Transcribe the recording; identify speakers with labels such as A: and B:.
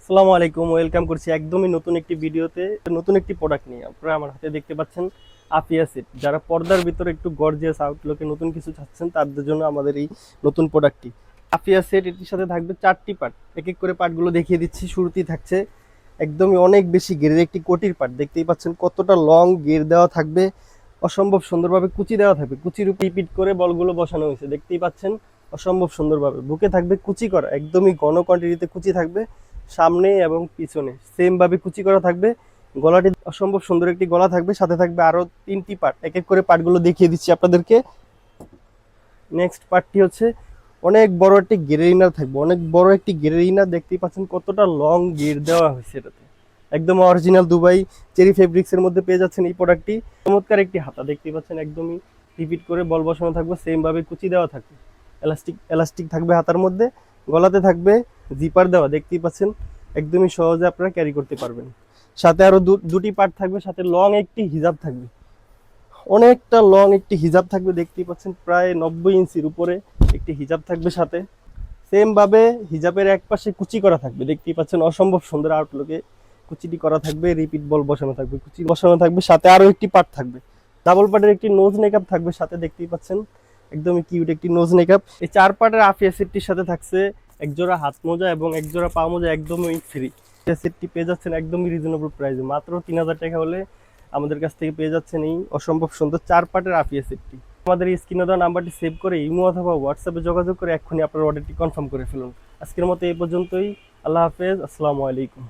A: আসসালামু আলাইকুম, ওয়েলকাম করছি একদমই নতুন একটি ভিডিওতে। নতুন একটি প্রোডাক্ট নিয়ে আপনারা আমার হাতে দেখতে পাচ্ছেন আফিয়া সেট যারা পর্দার ভিতরে একটু গর্জিয়াস আউটলুকে নতুন কিছু চাচ্ছেন, তাদের জন্য আমাদের এই নতুন প্রোডাক্টটি আফিয়া সেট এটির সাথে থাকবে চারটি পার্ট এক এক করে পার্টগুলো দেখিয়ে দিচ্ছি, শুরুতেই থাকছে একদমই অনেক বেশি গেরের একটি কোটির পার্ট দেখতেই পাচ্ছেন কতটা লং গের দেওয়া থাকবে, অসম্ভব সুন্দরভাবে কুচি দেওয়া থাকবে। কুচির উপর রিপিট করে বলগুলো বসানো হয়েছে। দেখতেই পাচ্ছেন অসম্ভব সুন্দরভাবে। বুকে থাকবে কুচি করা, একদমই ঘন কোয়ান্টিটিতে কুচি থাকবে। সামনে এবং পিছনে। সেম ভাবে কুচি করা থাকবে। গলাটি অসম্ভব সুন্দর একটি গলা থাকবে। সাথে থাকবে আরও তিনটি পার্ট এক এক করে পার্টগুলো দেখিয়ে দিচ্ছি আপনাদেরকে। নেক্সট পার্টটি হচ্ছে অনেক বড় একটি গেরের থাকবে। অনেক বড় একটি গেরের দেখতেই পাচ্ছেন কতটা লং গের দেওয়া হয়েছে এটাতে। একদম অরিজিনাল দুবাই চেরি ফেব্রিক্স এর মধ্যে পেয়ে যাচ্ছেন এই প্রোডাক্টটি চমৎকার একটি হাতা। দেখতেই পাচ্ছেন একদমই রিপিট করে বল বসানো থাকবে। সেম ভাবে কুচি দেওয়া থাকবে। এলাস্টিক এলাস্টিক থাকবে হাতার মধ্যে। গলাতে থাকবে জিপার দেওয়া, দেখতেই পাচ্ছেন? একদমই সহজে আপনারা ক্যারি করতে পারবেন। সাথে আরও দু- দুটি পার্ট থাকবে, সাথে লং একটি হিজাব থাকবে। অনেকটা লং একটি হিজাব থাকবে, দেখতেই পাচ্ছেন, প্রায় নব্বই ইঞ্চির উপরে একটি হিজাব থাকবে সাথে। সেম ভাবে হিজাবের এক পাশে কুচি করা থাকবে, দেখতেই পাচ্ছেন, অসম্ভব সুন্দর আউটলুকে কুচিটি করা থাকবে রিপিট বল বসানো থাকবে, কুচি বসানো থাকবে, সাথে আরও একটি পার্ট থাকবে। ডাবল পার্টের একটি নোজ মেকআপ থাকবে, সাথে দেখতেই পাচ্ছেন, একদমই কিউট একটি নোজ মেকআপ এই চার পার্টের আফিয়া সেটটির সাথে থাকছে এক জোড়া হাত মোজা এবং একজোড়া পা মোজা একদমই ফ্রি সেটটি পেয়ে যাচ্ছেন একদমই রিজনেবল প্রাইসে মাত্র তিন হাজার টাকা হলে আমাদের কাছ থেকে পেয়ে যাচ্ছেন এই অসম্ভব সুন্দর চার পার্টের আফিয়া সেটটি আমাদের এই স্ক্রিনে দেওয়া নাম্বারটি সেভ করে ইমো অথবা হোয়াটসঅ্যাপে যোগাযোগ করে এক্ষুনি আপনার অর্ডারটি কনফার্ম করে ফেলুন। আজকের মতো এই পর্যন্তই। আল্লাহ হাফেজ। আসসালামু আলাইকুম।